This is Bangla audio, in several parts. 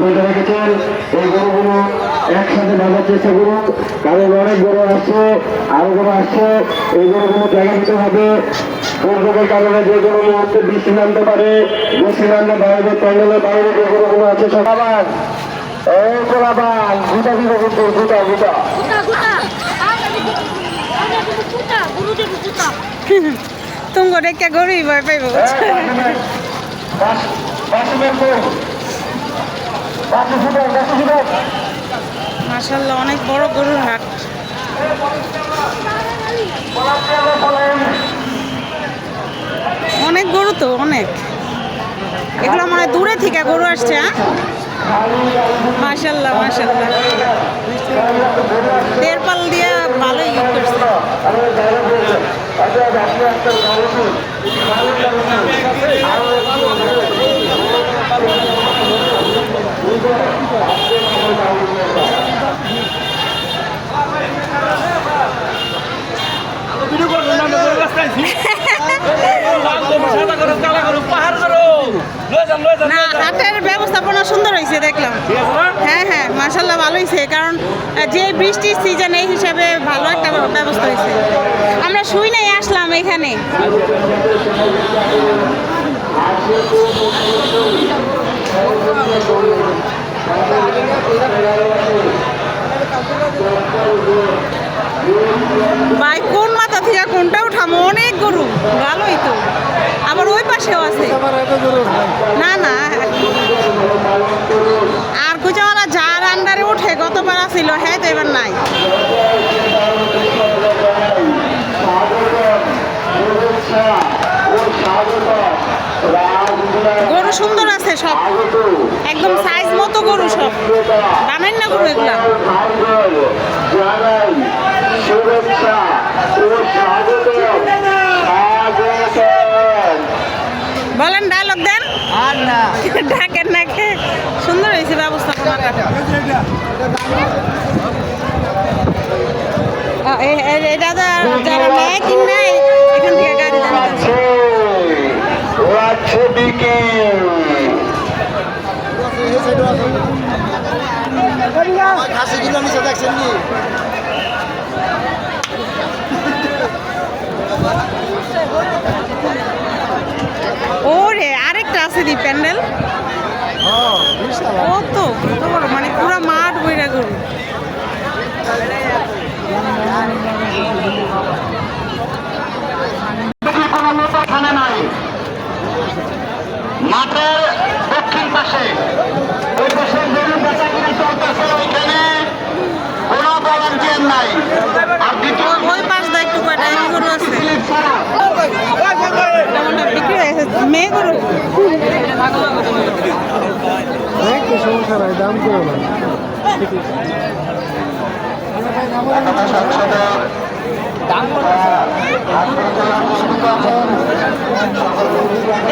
বেঁধে রেখেছেন। এই গরুগুলো একসাথে বাঁধার চেষ্টা করুন। কারণ অনেক গরু আসছে আরও গরু আসছে। এই গরুগুলো জায়গা দিতে হবে। দুর্যোগের কারণে যে বৃষ্টি নামতে পারে বৃষ্টি নামলে বাইরে প্যান্ডেলের বাইরে যে গরুগুলো আছে সব আবার। এই গোলাবান গুটা গুটা কিন্তু তুমি ভয় পাইব মাসাল্লাহ অনেক বড় গরুর হাট অনেক গরু তো অনেক এগুলো মনে হয় দূরে থেকে গরু আসছে হ্যাঁ মাসাল্লাহ মাসাল্লাহ দেড়পাল দিয়ে ভালোই ই করছে না হাটের ব্যবস্থাপনা সুন্দর হয়েছে দেখলাম। হ্যাঁ হ্যাঁ মাসাল্লাহ ভালো হয়েছে কারণ যে বৃষ্টির সিজন এই হিসাবে ভালো একটা ব্যবস্থা হয়েছে। আমরা শুই নাই আসলাম এখানে। ভাই কোন মাথা থেকে কোনটা উঠামো অনেক গরু ভালোই তো আবার ওই পাশেও আছে। না না। আর কুচাওয়ালা যার আন্ডারে উঠে গতবার ছিল হ্যাঁ তো এবার নাই। গরু সুন্দর আছে সব। একদম সাইজ মতো গরু সব। দামের না গরু এগুলা? ও বলেন ডায়লগ দেন। আর না। ডাকেন নাকে? সুন্দর হয়েছে এ- এটা যারা নেয় কিন নেয় এখান থেকে গাড়ি প্যান্ডেল? কত? কত বড়? মানে পুরো মাঠ বইরা গরু। দেখি মাঠের দক্ষিণ পাশে ওই পাশে গরু বেচা কিনে চলতেছে ওইখানে। কোনো ভলান্টিয়ার নাই। আর দ্বিতীয় ওই পাশ দা একটু কয়টা গরু আছে? মেয়ে গরু? একটু সমস্যা নাই দাম করে না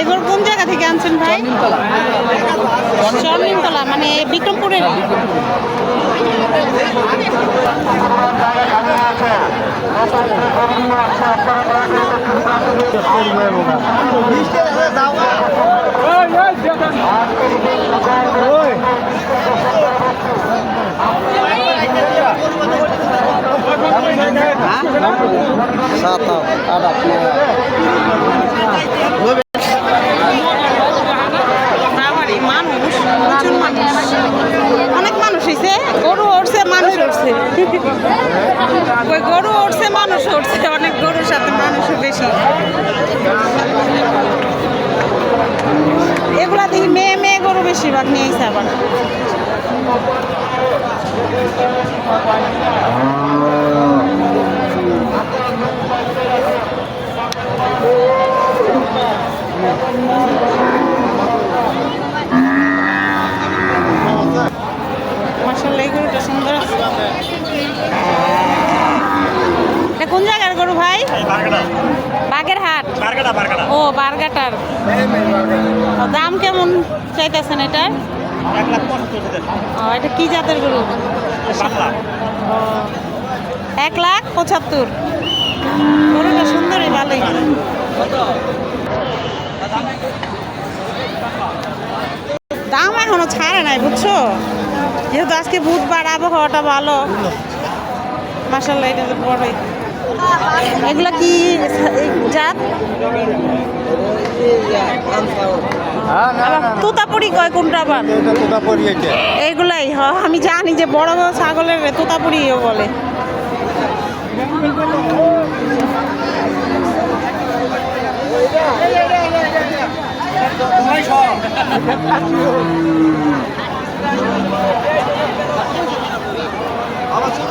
এগুলো কোন জায়গা থেকে আনছেন ভাই? চরনিমতলা মানে বিক্রমপুরের। সাত আট আট বাবারে মানুষ প্রচুর মানুষ অনেক মানুষ হয়েছে গরু উঠছে মানুষ উঠছে ওই গরু উঠছে মানুষ উঠছে, অনেক গরুর সাথে মানুষও বেশি। এগুলা দেখি মেয়ে মেয়ে গরু বেশিরভাগ নিয়েছে আবার। মাসাল্লাহ এই গরুটা সুন্দর আছে। এটা কোন জায়গার গরু ভাই? বাগের হাট ও বারগাটার। দাম কেমন চাইতেছেন এটার? ও এটা কি জাতের গরু? এক লাখ পঁচাত্তর। গরুটা সুন্দরই ভালোই। দাম এখনও ছাড়ে নাই বুঝছ? যেহেতু আজকে বুধবার আবহাওয়াটা ভালো। মাসাল্লাহ এটা তো বড়ই। এগুলা কি জাত? আবার তোতাপুরি কয় কোনটা আবার? এইগুলাই হ আমি জানি যে বড় বড় ছাগলের তোতাপুরিও বলে। আমার ছোট